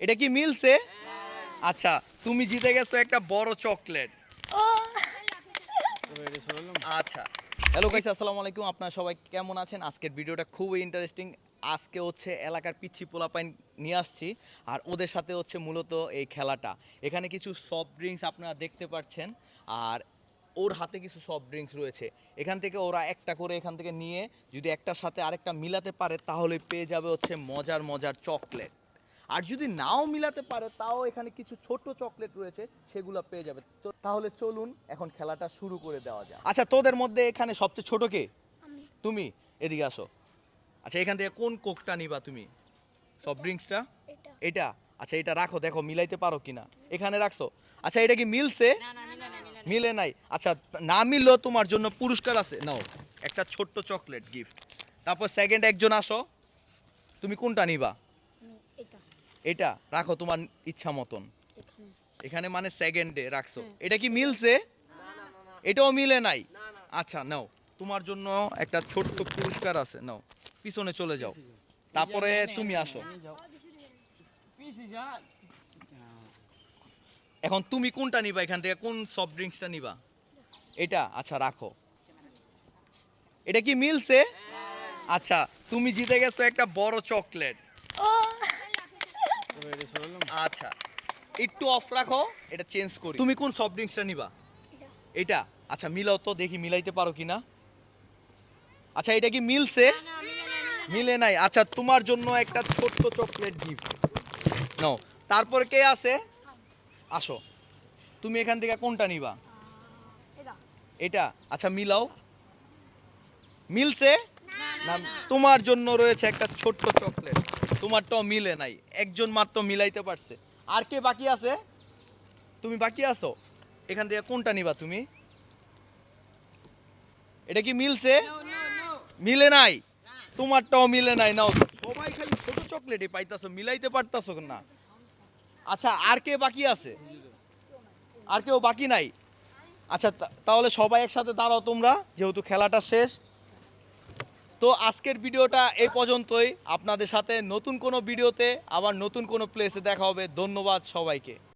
এটা কি মিলছে? আচ্ছা তুমি জিতে গেছো একটা বড় চকলেট। আচ্ছা। হ্যালো গাইস আসসালামু আলাইকুম। আপনারা সবাই কেমন আছেন? আজকের ভিডিওটা খুবই ইন্টারেস্টিং আজকে হচ্ছে এলাকার পিচ্ছি পোলাপাইন নিয়ে আসছি, আর ওদের সাথে হচ্ছে মূলত এই খেলাটা। এখানে কিছু সফট ড্রিঙ্কস আপনারা দেখতে পাচ্ছেন, আর ওর হাতে কিছু সফট ড্রিঙ্কস রয়েছে। এখান থেকে ওরা একটা করে এখান থেকে নিয়ে যদি একটার সাথে আরেকটা মিলাতে পারে, তাহলে পেয়ে যাবে হচ্ছে মজার মজার চকলেট। আর যদি নাও মিলাতে পারে তাও এখানে কিছু ছোট চকলেট রয়েছে সেগুলো পেয়ে যাবে। তো তাহলে চলুন এখন খেলাটা শুরু করে দেওয়া যায় আচ্ছা তোদের মধ্যে এখানে সবচেয়ে ছোট কে? তুমি এদিকে আসো। আচ্ছা এখান থেকে কোন কোকটা নিবা তুমি? সফট ড্রিঙ্কসটা এটা। এটা? আচ্ছা এটা রাখো দেখো মিলাইতে পারো কিনা। এখানে রাখছো। আচ্ছা এটা কি মিলছে? মিলে নাই আচ্ছা না মিললেও তোমার জন্য পুরস্কার আছে। নাও একটা ছোট্ট চকলেট গিফট তারপর সেকেন্ড একজন আসো। তুমি কোনটা নিবা? এটা রাখো তোমার ইচ্ছা মতন। এখানে। মানে সেকেন্ডে রাখছো। হ্যাঁ। এটা কি মিলছে? এটাও মিলে নাই? আচ্ছা নাও। তোমার জন্য একটা ছোট্ট পুরস্কার আছে নাও। পিছনে চলে যাও। তারপরে তুমি আসো। এখন তুমি কোনটা নিবা এখান থেকে? কোন সফট ড্রিঙ্কসটা নিবা? এটা আচ্ছা রাখো। এটা কি মিলছে? আচ্ছা তুমি জিতে গেছো একটা বড় চকলেট আচ্ছা একটু অফ রাখো এটা চেঞ্জ করি। তুমি কোন সফট ড্রিঙ্কসটা নিবা? এটা। এটা? আচ্ছা মিলাও তো দেখি মিলাইতে পারো কিনা। আচ্ছা এটা কি মিলছে? মিলে নাই আচ্ছা তোমার জন্য একটা ছোট্ট চকলেট গিফট নাও তারপর কে আছে? আসো। তুমি এখান থেকে কোনটা নিবা? এটা। এটা? আচ্ছা মিলাও। মিলছে? না তোমার জন্য রয়েছে একটা ছোট্ট চকলেট তোমারটাও মিলে নাই। একজন মাত্র মিলাইতে পারছে। আর কে বাকি আছে? তুমি বাকি আছো? এখান থেকে কোনটা নিবা তুমি? এটা কি মিলছে? মিলে নাই? তোমারটাও মিলে নাই। নাও। সবাই খালি ছোট চকলেটই পাইতাছো মিলাইতে পারতাছো না। আচ্ছা আর কে বাকি আছে? আর কেউ বাকি নাই? আচ্ছা তাহলে সবাই একসাথে দাঁড়াও তোমরা যেহেতু খেলাটা শেষ। তো আজকের ভিডিওটা এই পর্যন্তই। আপনাদের সাথে নতুন কোনো ভিডিওতে, আবার নতুন কোনো প্লেসে দেখা হবে। ধন্যবাদ সবাইকে।